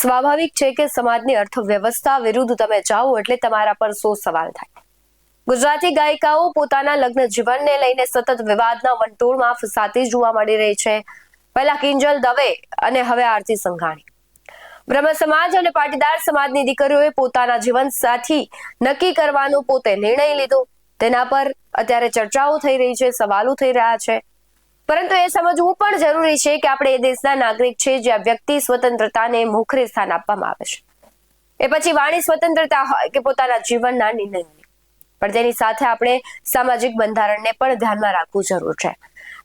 સ્વાભાવિક છે કે સમાજની અર્થવ્યવસ્થા વિરુદ્ધ તમે જાઓ એટલે તમારા પર સો સવાલ થાય. ગુજરાતી ગાયિકાઓ પોતાના લગ્ન જીવનને લઈને સતત વિવાદના વંટોળમાં ફસાતી જોવા મળી રહી છે. પહેલા કિંજલ દવે અને હવે આરતી સંઘાણી. બ્રહ્મ સમાજ અને પાટીદાર સમાજની દીકરીઓએ પોતાના જીવન સાથી નક્કી કરવાનો પોતે નિર્ણય લીધો. તેના પર અત્યારે ચર્ચાઓ થઈ રહી છે, સવાલો થઈ રહ્યા છે. પરંતુ એ સમજવું પણ જરૂરી છે કે આપણે એ દેશના નાગરિક છે જ્યાં વ્યક્તિ સ્વતંત્રતાને મોખરે સ્થાન આપવામાં આવે છે. એ પછી વાણી સ્વતંત્રતા હોય કે પોતાના જીવનના નિર્ણયોની પણ તેની સાથે આપણે સામાજિક બંધારણને પણ ધ્યાનમાં રાખવું જરૂર છે.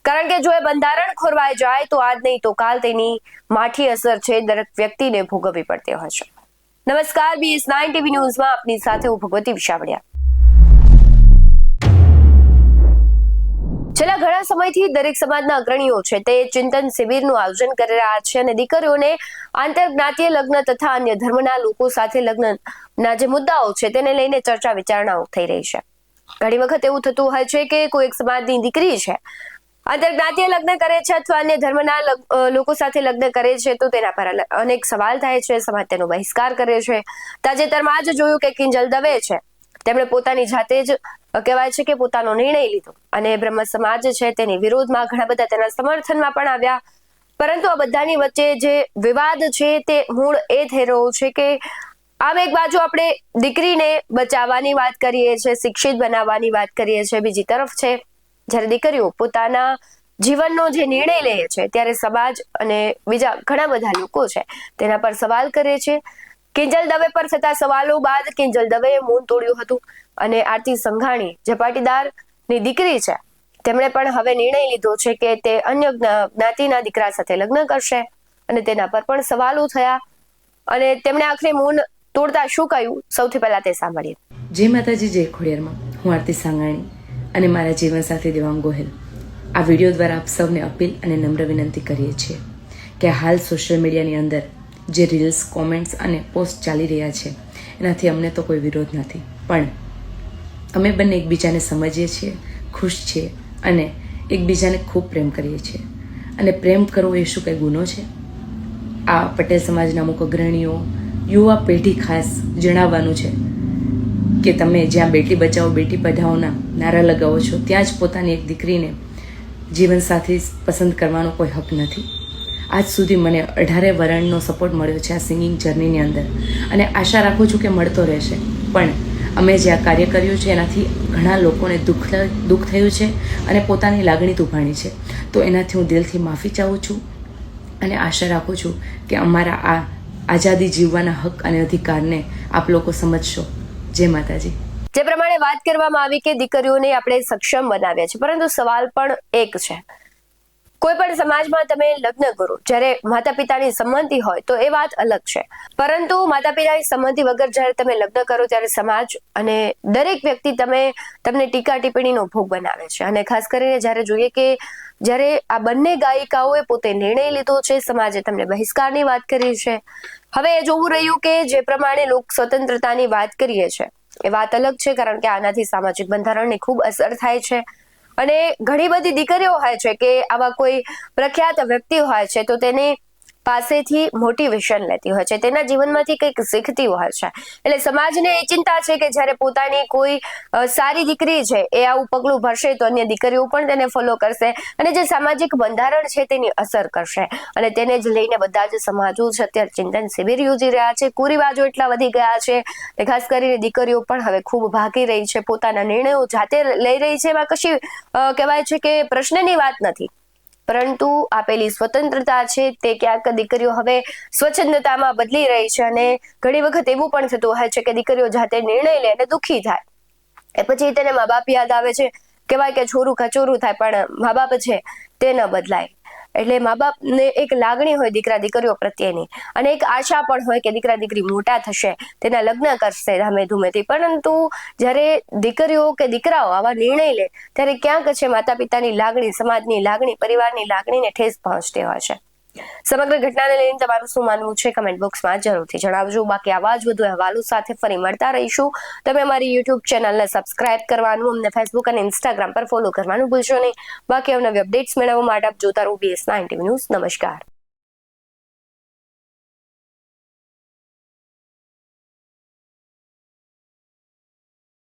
કારણ કે જો એ બંધારણ ખોરવાઈ જાય તો આજ નહીં તો કાલ તેની માઠી અસર છે દરેક વ્યક્તિને ભોગવવી પડતી હોય છે. નમસ્કાર બીએસ નાઇન ટીવી ન્યૂઝમાં આપની સાથે હું ભગવતી વિશાવડિયા. છેલ્લા ઘણા સમયથી દરેક સમાજના અગ્રણીઓ છે તે ચિંતન શિબિરનું આયોજન કરી રહ્યા છે અને દીકરીઓને આંતરજ્ઞાતીય લગ્ન તથા અન્ય ધર્મના લોકો સાથે લગ્નના જે મુદ્દાઓ છે તેને લઈને ચર્ચા વિચારણાઓ થઈ રહી છે. ઘણી વખત એવું થતું હોય છે કે કોઈ એક સમાજની દીકરી છે, આંતરજ્ઞાતીય લગ્ન કરે છે અથવા અન્ય ધર્મના લોકો સાથે લગ્ન કરે છે તો તેના પર અનેક સવાલ થાય છે, સમાજ તેનો બહિષ્કાર કરે છે. તાજેતરમાં જ જોયું કે કિંજલ દવે છે. તેમણે પોતાની જાતે જ કહેવાય છે કે પોતાનો નિર્ણય લીધો. અને બ્રહ્મ સમાજ છે તેની વિરોધમાં ઘણા બધા તેના સમર્થનમાં પણ આવ્યા. પરંતુ આ બધાની વચ્ચે જે વિવાદ છે તે મૂળ એ થઈ રહ્યો છે કે, આમ એક બાજુ આપણે દીકરીને બચાવવાની વાત કરીએ છીએ શિક્ષિત બનાવવાની વાત કરીએ છીએ બીજી તરફ છે, જ્યારે દીકરીઓ પોતાના જીવનનો જે નિર્ણય લે છે, ત્યારે સમાજ અને બીજા ઘણા બધા લોકો છે તેના પર સવાલ કરે છે. કિંજલ દવે પર થતા સવાલો બાદ કિંજલ દવેએ મૌન તોડ્યું હતું અને આરતી સંઘાણી જે પાટીદારની દીકરી છે. તેમણે પણ હવે નિર્ણય લીધો છે કે તે અન્ય જ્ઞાતિના દીકરા સાથે લગ્ન કરશે અને તેના પર પણ સવાલો થયા અને તેમણે આખરે મૌન તોડતા શું કહ્યું? સૌથી પહેલા તે સાંભળીએ. જય માતાજી જય ખોડિયારમાં હું આરતી સાંગાણી અને મારા જીવન સાથે દેવાંગ ગોહિલ. આ વીડિયો દ્વારા આપ સૌને અપીલ અને નમ્ર વિનંતી કરીએ છીએ કે હાલ સોશિયલ મીડિયાની અંદર જે રીલ્સ કોમેન્ટ્સ અને પોસ્ટ ચાલી રહ્યા છે. એનાથી અમને તો કોઈ વિરોધ નથી. પણ અમે બંને એકબીજાને સમજીએ છીએ, ખુશ છીએ અને એકબીજાને ખૂબ પ્રેમ કરીએ છીએ. અને પ્રેમ કરવો એ શું કંઈ ગુનો છે? આ પટેલ સમાજના અમુક અગ્રણીઓ, યુવા પેઢી ખાસ જણાવવાનું છે કે તમે જ્યાં બેટી બચાવો, બેટી પઢાઓના નારા લગાવો છો, ત્યાં જ પોતાની એક દીકરીને જીવનસાથી પસંદ કરવાનો કોઈ હક નથી. આજ સુધી મને અઢારે વરણનો સપોર્ટ મળ્યો છે આ સિંગિંગ જર્નીની અંદર. અને આશા રાખું છું કે મળતો રહેશે. પણ અમે જે આ કાર્ય કર્યું છે, એનાથી ઘણા લોકોને દુઃખ દુઃખ થયું છે અને પોતાની લાગણી દુભાણી છે. તો એનાથી હું દિલથી માફી ચાહું છું અને આશા રાખું છું કે અમારા આ આઝાદી જીવવાના હક અને અધિકારને આપ લોકો સમજશો. જય માતાજી. જે પ્રમાણે વાત કરવામાં આવી કે દીકરીઓને આપણે સક્ષમ બનાવ્યા છે, પરંતુ સવાલ પણ એક છે. કોઈ પણ સમાજમાં તમે લગ્ન કરો, જ્યારે માતા પિતાની સંમતિ હોય, તો એ વાત અલગ છે. પરંતુ માતા પિતાની સંમતિ વગર જ્યારે તમે લગ્ન કરો, ત્યારે સમાજ અને દરેક વ્યક્તિ તમે, તમને ટીકા ટિપ્પણીનો ભોગ બનાવે છે. અને ખાસ કરીને જ્યારે જોઈએ કે જ્યારે આ બંને ગાયિકાઓએ પોતે નિર્ણય લીધો છે, સમાજે તમને બહિષ્કારની વાત કરી છે. હવે એ જોવું રહ્યું કે જે પ્રમાણે લોક સ્વતંત્રતાની વાત કરીએ છે, એ વાત અલગ છે, કારણ કે આનાથી સામાજિક બંધારણની ખૂબ અસર થાય છે. અને ઘણી બધી દીકરીઓ હોય છે કે આવા કોઈ પ્રખ્યાત વ્યક્તિ હોય છે, તો તેને પાસેથી મોટિવેશન લેતી હોય છે. તેના જીવનમાંથી કંઈક શીખતી હોય છે. એટલે સમાજને એ ચિંતા છે કે જ્યારે પોતાની કોઈ સારી દીકરી છે, એ આવું પગલું ભરશે તો અન્ય દીકરીઓ પણ તેને ફોલો કરશે અને જે સામાજિક બંધારણ છે તેની અસર કરશે. અને તેને જ લઈને બધા જ સમાજો છે અત્યારે ચિંતન શિબિર યોજી રહ્યા છે. કુરિવાજો એટલા વધી ગયા છે ખાસ કરીને દીકરીઓ પણ હવે ખૂબ ભાગી રહી છે. પોતાના નિર્ણયો જાતે લઈ રહી છે. એમાં કશી કહેવાય છે કે પ્રશ્નની વાત નથી. પરંતુ આપેલી સ્વતંત્રતા છે તે ક્યાંક દીકરીઓ હવે સ્વચ્છંદતામાં બદલી રહી છે અને ઘણી વખત એવું પણ થતું હોય છે કે દીકરીઓ જાતે નિર્ણય લે અને દુઃખી થાય. એ પછી તેને મા બાપ યાદ આવે છે, કહેવાય કે છોરું કચોરું થાય, પણ મા બાપ છે તે ન બદલાય. એટલે મા બાપને એક લાગણી હોય દીકરા દીકરીઓ પ્રત્યેની. અને એક આશા પણ હોય કે દીકરા દીકરી મોટા થશે, તેના લગ્ન કરશે ધામે ધૂમેથી પરંતુ જ્યારે દીકરીઓ કે દીકરાઓ આવા નિર્ણય લે, ત્યારે ક્યાંક છે માતા પિતાની લાગણી, સમાજની લાગણી, પરિવારની લાગણીને ઠેસ પહોંચતી હોય છે. સમગ્ર ઘટનાને લઈને તમારું શું માનવું છે કમેન્ટ બોક્સમાં જરૂરથી જણાવજો. બાકી આવા જ વધુ અહેવાલો સાથે ફરી મળતા રહીશું. તમે અમારી યુટ્યુબ ચેનલને સબસ્ક્રાઇબ કરવાનું, અમને ફેસબુક અને ઇન્સ્ટાગ્રામ પર ફોલો કરવાનું ભૂલશો નહીં. બાકી અવનવી અપડેટ્સ મેળવવા માટે આપ જોતા રહો બીએસ નાઇન્ટી ન્યૂઝ નમસ્કાર.